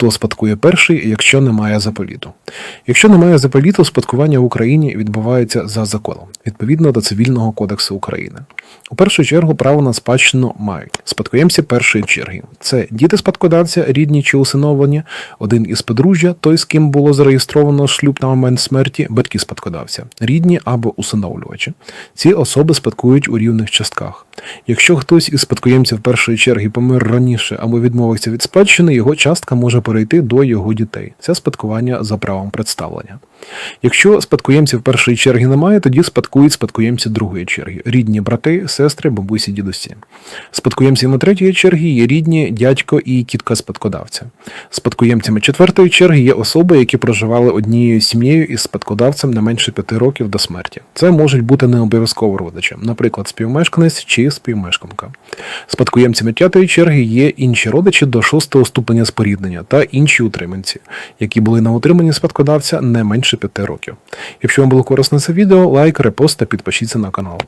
хто спадкує перший, якщо немає заповіту. Якщо немає заповіту, спадкування в Україні відбувається за законом, відповідно до Цивільного кодексу України. У першу чергу право на спадщину мають спадкоємці першої черги. Це діти спадкодавця, рідні чи усиновлені, один із подружжя, той, з ким було зареєстровано шлюб на момент смерті, батьки спадкодавця, рідні або усиновлювачі. Ці особи спадкують у рівних частках. Якщо хтось із спадкоємців першої черги помер раніше або відмовився від спадщини, його частка може перейти до його дітей. Це спадкування за правом представлення. Якщо спадкоємців першої черги немає, тоді спадкують спадкоємці другої черги: рідні брати, сестри, бабусі, дідусі. Спадкоємцями третьої черги є рідні, дядько і тітка спадкодавця. Спадкоємцями четвертої черги є особи, які проживали однією сім'єю із спадкодавцем не менше п'яти років до смерті. Це можуть бути не обов'язково родичі, наприклад, співмешканець чи співмешканка. Спадкоємцями п'ятої черги є інші родичі до шостого ступеня споріднення та інші утриманці, які були на утриманні спадкодавця не менше 5 років. Якщо вам було корисно це відео, лайк, репост та підпишіться на канал.